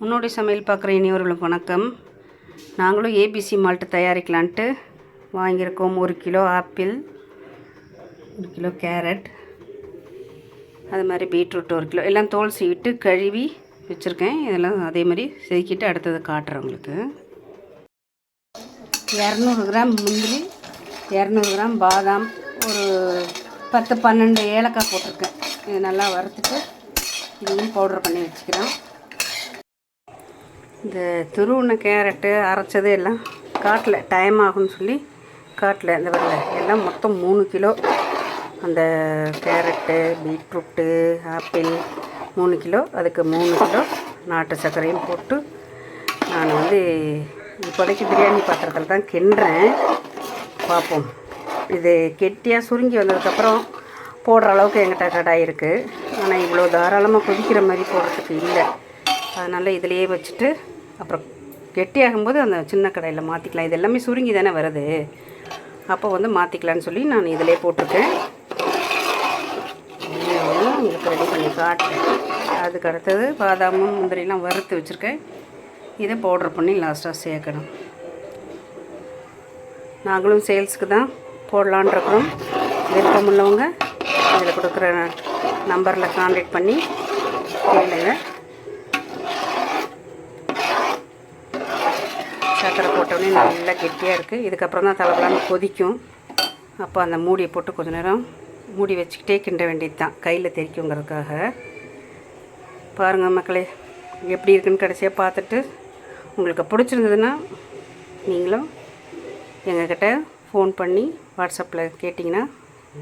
முன்னோடி சமையல் பார்க்குற இனியவர்களுக்கு வணக்கம். நாங்களும் ஏபிசி மால்ட்டு தயாரிக்கலான்ட்டு வாங்கியிருக்கோம். ஒரு கிலோ ஆப்பிள் ஒரு கிலோ கேரட் அது மாதிரி பீட்ரூட் ஒரு கிலோ. எல்லாம் தோல் சீவிட்டு கழுவி வச்சுருக்கேன். இதெல்லாம் அதே மாதிரி செதுக்கிட்டு அடுத்தது காட்டுறேன் உங்களுக்கு. இரநூறு கிராம் முந்திரி இரநூறு கிராம் பாதாம் ஒரு பத்து பன்னெண்டு ஏலக்காய் போட்டிருக்கேன். இது நல்லா வறுத்துட்டு இதையும் பவுடர் பண்ணி வச்சுக்கிறேன். இந்த துருவின கேரட்டு அரைச்சது எல்லாம் காட்டில் டைம் ஆகும்னு சொல்லி காட்டில் இந்த வரல எல்லாம் மொத்தம் மூணு கிலோ. அந்த கேரட்டு பீட்ரூட்டு ஆப்பிள் மூணு கிலோ அதுக்கு மூணு கிலோ நாட்டு சர்க்கரையும் போட்டு நான் வந்து இப்போதைக்கு பிரியாணி பாத்திரத்தில் தான் கிண்டுறேன். பார்ப்போம். இது கெட்டியாக சுருங்கி வந்ததுக்கப்புறம் போடுற அளவுக்கு எங்கிட்ட கடாய் இருக்குது ஆனால் இவ்வளோ தாராளமாக கொதிக்கிற மாதிரி போடுறதுக்கு இல்லை. அதனால் இதிலையே வச்சுட்டு அப்புறம் கெட்டியாகும்போது அந்த சின்ன கடையில் மாற்றிக்கலாம் இது எல்லாமே சுருங்கி தானே வருது. அப்போ வந்து மாற்றிக்கலான்னு சொல்லி நான் இதிலே போட்டிருக்கேன். உங்களுக்கு ரெடி பண்ணி காட்டுறேன். அதுக்கு அடுத்தது பாதாமும் முந்திரிலாம் வறுத்து வச்சுருக்கேன். இதை பவுடர் பண்ணி லாஸ்ட்டாக சேர்க்கணும். நாங்களும் சேல்ஸுக்கு தான் போடலான் இருக்கிறோம். விருப்பம் உள்ளவங்க இதில் கொடுக்குற நம்பரில் கான்டாக்ட் பண்ணி கேளுங்க. சக்கரை போட்டோடனே நல்லா கெட்டியாக இருக்குது இதுக்கப்புறம் தான் தலைப்பலான்னு கொதிக்கும். அப்போ அந்த மூடியை போட்டு கொஞ்ச நேரம் மூடி வச்சுக்கிட்டே கிண்ட வேண்டியது தான் கையில் தெரிக்குங்கிறதுக்காக. பாருங்கள் மக்களே எப்படி இருக்குன்னு கடைசியாக பார்த்துட்டு உங்களுக்கு பிடிச்சிருந்ததுன்னா நீங்களும் எங்கக்கிட்ட ஃபோன் பண்ணி வாட்ஸ்அப்பில் கேட்டிங்கன்னா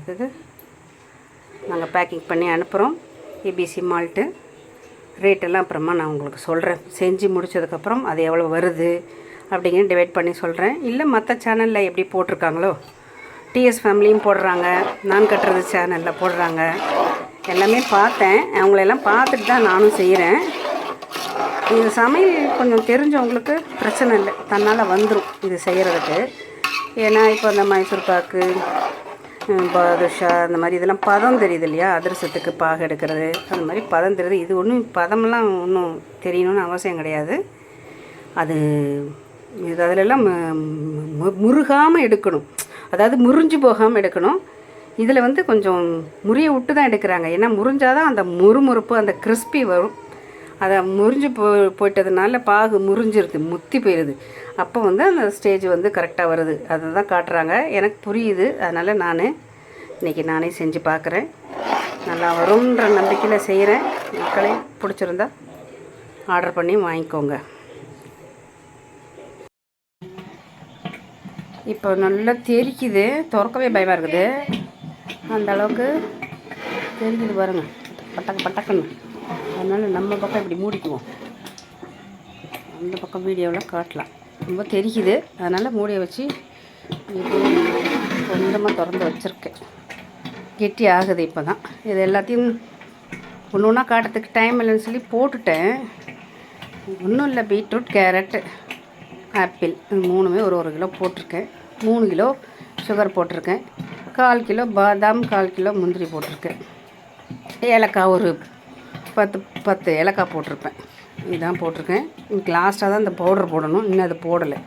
இதுக்கு நாங்கள் பேக்கிங் பண்ணி அனுப்புகிறோம் ஏபிசி மால்ட்டு ரேட்டெல்லாம் அப்புறமா நான் உங்களுக்கு சொல்கிறேன் செஞ்சு முடிச்சதுக்கப்புறம் அது எவ்வளோ வருது அப்படிங்கிற டிவைட் பண்ணி சொல்கிறேன் இல்லை மற்ற சேனலில் எப்படி போட்டிருக்காங்களோ? டிஎஸ் ஃபேமிலியும் போடுறாங்க. நான் கட்டுறது சேனலில் போடுறாங்க. எல்லாமே பார்த்தேன். அவங்களெல்லாம் பார்த்துட்டு தான் நானும் செய்கிறேன் இந்த சமையல் கொஞ்சம் தெரிஞ்சவங்களுக்கு பிரச்சனை இல்லை. தன்னால் வந்துடும் இது செய்கிறதுக்கு ஏன்னா இப்போ அந்த மைசூர் பாக்கு பாதுஷா அந்த மாதிரி இதெல்லாம் பதம் தெரியுது இல்லையா? அதிரசத்துக்கு பாகு எடுக்கிறது அந்த மாதிரி பதம் தெரியுது. இது ஒன்றும் பதமெல்லாம் ஒன்றும் தெரியணும்னு அவசியம் கிடையாது. அது இது அதிலெல்லாம் முருகாமல் எடுக்கணும். அதாவது முறிஞ்சு போகாமல் எடுக்கணும். இதில் வந்து கொஞ்சம் முறிய விட்டு தான் எடுக்கிறாங்க. ஏன்னா முறிஞ்சாதான் அந்த முறுமுறுப்பு அந்த கிறிஸ்பி வரும். அதை முறிஞ்சு போ போயிட்டதுனால பாகு முறிஞ்சிருது முத்தி போயிடுது அப்போ வந்து அந்த ஸ்டேஜ் வந்து கரெக்டாக வருது. அதை தான் காட்டுறாங்க. எனக்கு புரியுது. அதனால் நான் இன்றைக்கி நானே செஞ்சு பார்க்குறேன் நல்லா வரும்ன்ற நம்பிக்கையில் செய்கிறேன் மக்களே பிடிச்சிருந்தா ஆர்டர் பண்ணி வாங்கிக்கோங்க. இப்போ நல்லா தெரிக்குது. திறக்கவே பயமாக இருக்குது. அந்த அளவுக்கு தெரிக்குது பாருங்கள் பட்டக்கு பட்டக்குன்னு. அதனால் நம்ம பக்கம் இப்படி மூடிக்குவோம். அந்த பக்கம் வீடியோவில் காட்டலாம். ரொம்ப தெரிக்குது. அதனால் மூடியை வச்சு சொந்தமாக கொஞ்சமாக திறந்து வச்சுருக்கேன். கெட்டி ஆகுது இப்போ தான் இது எல்லாத்தையும் ஒன்று ஒன்றா காட்டுறதுக்கு டைம் இல்லைன்னு சொல்லி போட்டுட்டேன். ஒன்றும் இல்லை பீட்ரூட் கேரட்டு. ஆப்பிள். இது மூணுமே ஒரு ஒரு கிலோ போட்டிருக்கேன். மூணு கிலோ சுகர் போட்டிருக்கேன். கால் கிலோ பாதாம் கால் கிலோ முந்திரி போட்டிருக்கேன். ஏலக்காய் ஒரு பத்து பத்து ஏலக்காய் போட்டிருப்பேன். இதுதான் போட்டிருக்கேன். இன்னைக்கு லாஸ்ட்டாக தான் இந்த பவுடர் போடணும். இன்னும் அது போடலை.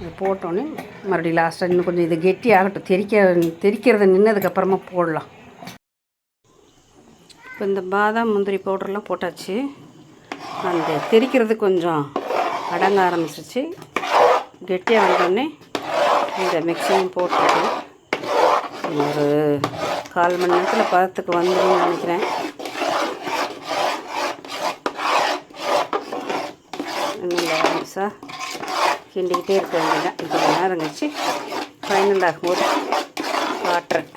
இது போட்டோன்னே மறுபடியும் லாஸ்ட்டாக இன்னும் கொஞ்சம் இது கெட்டி ஆகட்டும். தெரிக்க தெரிக்கிறத நின்னதுக்கப்புறமா போடலாம். இப்போ இந்த பாதாம் முந்திரி பவுடர்லாம் போட்டாச்சு. அந்த தெரிக்கிறது கொஞ்சம் அடங்க ஆரம்பிச்சிருச்சு. கெட்டியாக வந்தோடனே இந்த மிக்சியும் போட்டுருக்கேன். ஒரு கால் மணி நேரத்தில் பதத்துக்கு வந்துடும் நினைக்கிறேன். நல்லா கிண்டிக்கிட்டே இருக்க வேண்டியதான் இப்போ கொஞ்ச நேரம் கழிச்சு ஃபைனல் ஆகும்போது காட்டுறேன்.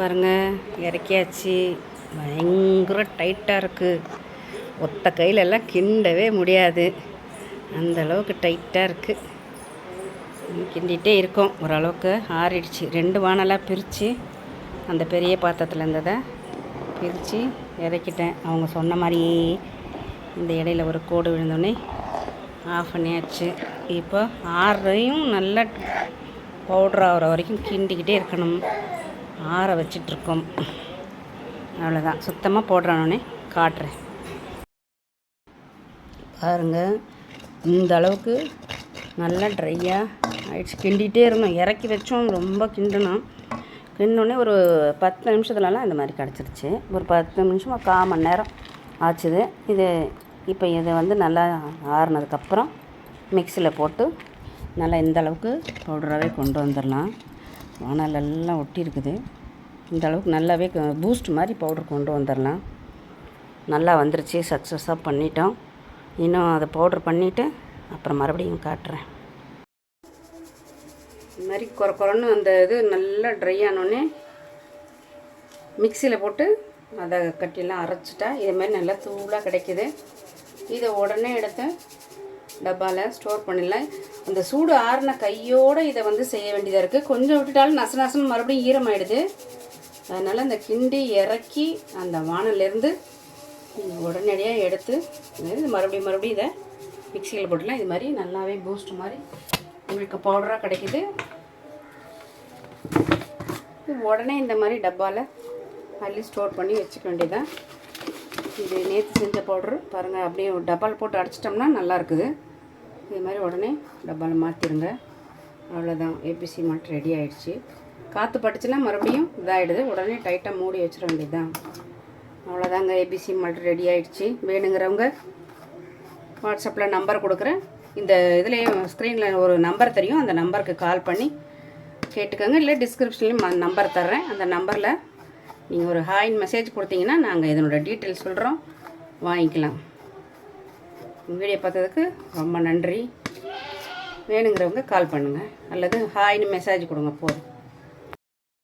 பாருங்கள் இறக்கியாச்சு. பயங்கர டைட்டாக இருக்குது ஒத்த கையிலெல்லாம் கிண்டவே முடியாது. அந்த அளவுக்கு டைட்டாக இருக்குது கிண்டிகிட்டே இருக்கோம். ஓரளவுக்கு ஆறிடுச்சு. ரெண்டு வானலாக பிரித்து அந்த பெரிய பாத்திரத்தில் இருந்ததை பிரித்து இறக்கிட்டேன். அவங்க சொன்ன மாதிரியே இந்த இடையில ஒரு கோடு விழுந்தோடனே ஆஃப் பண்ணியாச்சு. இப்போ ஆறையும் நல்லா பவுட்ரு ஆகிற வரைக்கும் கிண்டிக்கிட்டே இருக்கணும். ஆற வச்சிட்ருக்கோம். அவ்வளோதான் சுத்தமாக போடுறானோடனே காட்டுறேன். பாருங்கள் இந்த அளவுக்கு நல்லா ட்ரையாக ஆயிடுச்சு. கிண்டிகிட்டே இருந்தோம். இறக்கி வச்சோம். ரொம்ப கிண்டணும். கிண்டோடனே ஒரு பத்து நிமிஷத்துலலாம் இந்த மாதிரி கிடச்சிருச்சு. ஒரு பத்து நிமிஷம் ஒரு கால் மணி நேரம் ஆச்சுது. இது இப்போ இதை வந்து நல்லா ஆறுனதுக்கப்புறம் மிக்சியில் போட்டு நல்லா இந்த அளவுக்கு பவுடராகவே கொண்டு வந்துடலாம். வானல் எல்லாம் ஒட்டி இருக்குது இந்த அளவுக்கு நல்லாவே பூஸ்ட் மாதிரி பவுடர் கொண்டு வந்துடலாம். நல்லா வந்துருச்சு. சக்ஸஸாக பண்ணிட்டோம். இன்னும் அதை பவுடர் பண்ணிவிட்டு அப்புறம் மறுபடியும் காட்டுறேன். இந்த மாதிரி குறை குறைன்னு அந்த இது நல்லா ட்ரை ஆனோடனே மிக்சியில் போட்டு அதை கட்டிலாம் அரைச்சிட்டா இது மாதிரி நல்லா தூளாக கிடைக்கிது. இதை உடனே எடுத்து டப்பாவில் ஸ்டோர் பண்ணிடலாம். அந்த சூடு ஆறின கையோடு இதை வந்து செய்ய வேண்டியதாக இருக்குது கொஞ்சம் விட்டுட்டாலும் நச நசன்னு மறுபடியும் ஈரமாயிடுது. அதனால் அந்த கிண்டி இறக்கி அந்த வானிலேருந்து உடனடியாக எடுத்து இது மறுபடியும் மறுபடியும் இதை மிக்சியில் போட்டுலாம். இது மாதிரி நல்லாவே பூஸ்ட் மாதிரி உங்களுக்கு பவுடராக கிடைக்குது. உடனே இந்த மாதிரி டப்பாவில் அள்ளி ஸ்டோர் பண்ணி வச்சுக்க வேண்டியதான் இது நேற்று செஞ்ச பவுட்ரு பாருங்கள் அப்படியே டப்பால் டப்பாவில் போட்டு அடைச்சிட்டோம்னா நல்லா இருக்குது. இது மாதிரி உடனே டப்பாவில் மாற்றிடுங்க அவ்வளோதான் ஏபிசி மாட்டு ரெடி ஆயிடுச்சு. காற்று பட்டுச்சுன்னா மறுபடியும் இதாகிடுது உடனே டைட்டாக மூடி வச்சிட வேண்டியதுதான். அவ்வளோதாங்க ஏபிசி மாட்டு ரெடி ஆயிடுச்சு. வேணுங்கிறவங்க வாட்ஸ்அப்பில் நம்பர் கொடுக்குறேன். இந்த இதுலேயும் ஸ்க்ரீனில் ஒரு நம்பர் தெரியும். அந்த நம்பருக்கு கால் பண்ணி கேட்டுக்கோங்க. இல்லை டிஸ்கிரிப்ஷன்லேயும் நம்பர் தர்றேன். அந்த நம்பரில் நீங்கள் ஒரு ஹாயின் மெசேஜ் கொடுத்தீங்கன்னா நாங்கள் இதனோட டீட்டெயில்ஸ் சொல்கிறோம் வாங்கிக்கலாம். வீடியோ பார்த்ததுக்கு ரொம்ப நன்றி. வேணுங்கிறவங்க கால் பண்ணுங்கள் அல்லது ஹாய்னு மெசேஜ் கொடுங்க போதும்.